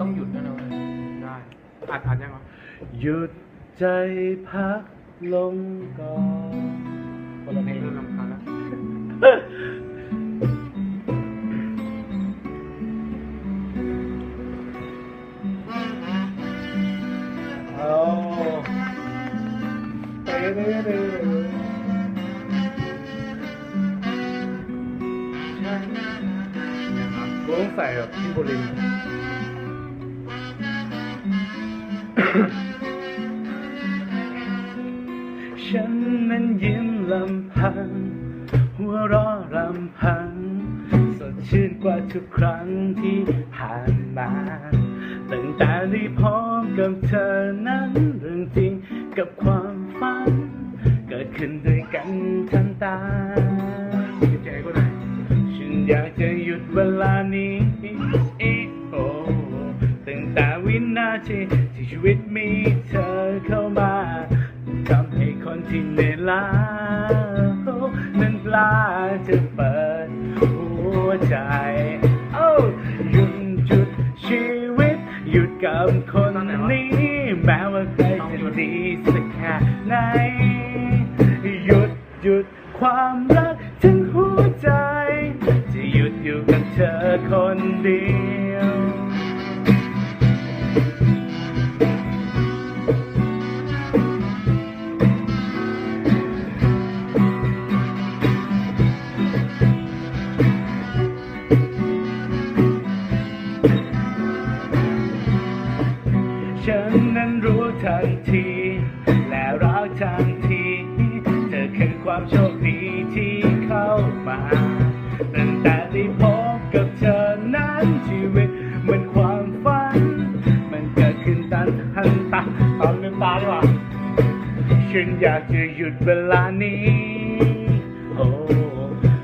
ต้องหยุดนะเราได้อัดอัดยังวะหยุดใจพักลงก่อนคนละเพลงเริ่มรำคาญแล้วเอาเต้เต้เต้ใช่นะครับกูต้องใส่แบบพี่บุรินทร์ ฉันนั้นยิ้มลำพัง หัวเราะรำพัง สดชื่นกว่าทุกครั้งที่ผ่านมาตั้งแต่ได้พบกับเธอนั้นเรื่องจริงกับความฝัน เกิดขึ้นด้วยกันทันตาฉันอยากจะหยุดเวลานี้ โอ้ตั้งแต่วินาที ชีวิตมีเธอเข้ามาทำให้คนที่เหนื่อยล้านั้นกล้าจะเปิดหัวใจโอ้หยุดหยุดชีวิต หยุดกับคนนี้ แม้ว่าใครจะดีสักแค่ไหนหยุดหยุดความรักทั้งหัวใจ จะหยุดอยู่กับเธอคนเดียว ทันทีเธอคือความโชคดีที่เข้ามาตั้งแต่ได้พบกับเธอนั้นชีวิตเหมือนความฝัน มันเกิดขึ้นตันทันตาตอนลืมตาดีกว่าฉันอยากจะหยุดเวลานี้โอ้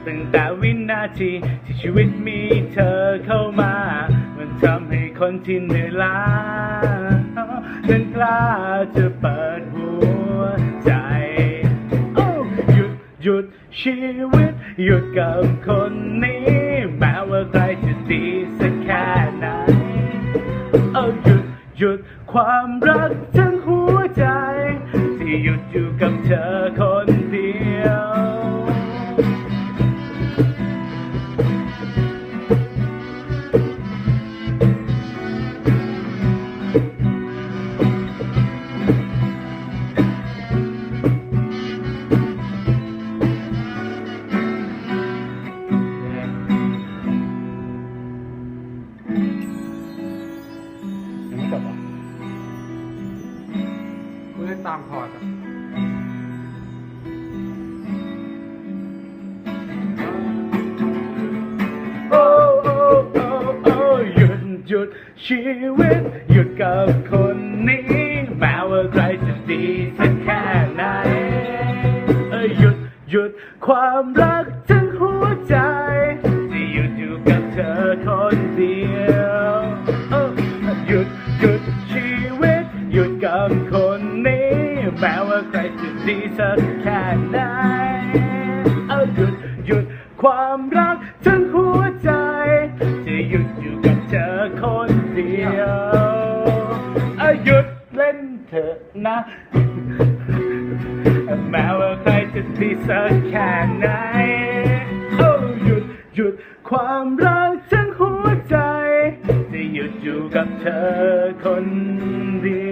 ตั้งแต่วินาทีที่ชีวิตมีเธอเข้ามา มันทำให้คนที่เหนื่อยล้านั้นกล้าจะเปิดหัว ใจโอ้หยุดหยุดชีวิต หยุดกับคนนี้ แม้ว่าใครจะดีสักแค่ไหนเออหยุดหยุดความรักทั้งหัวใจ ที่หยุดอยู่กับเธอคน ตามคอร์ดะโอ้โอ้โอ้โอ้หยุดหยุดชีวิตหยุดกับคนนี้แม้ว่าใครจะดีสักแค่ไหนเอ้ยหยุดหยุดความรักทั้งหัวใจที่หยุดอยู่กับเธอคนเดียวหยุดหยุดชีวิตหยุดกับคนนี้ แม้ว่าใครจะดีสักแค่ไหนเออหยุดหยุดความรักทั้งหัวใจ จะหยุดอยู่กับเธอคนเดียวเออหยุดเล่นเถอะนะ แม้ว่าใครจะดีสักแค่ไหนโอ้หยุดหยุดความรักทั้งหัวใจ จะหยุดอยู่กับเธอคนเดียว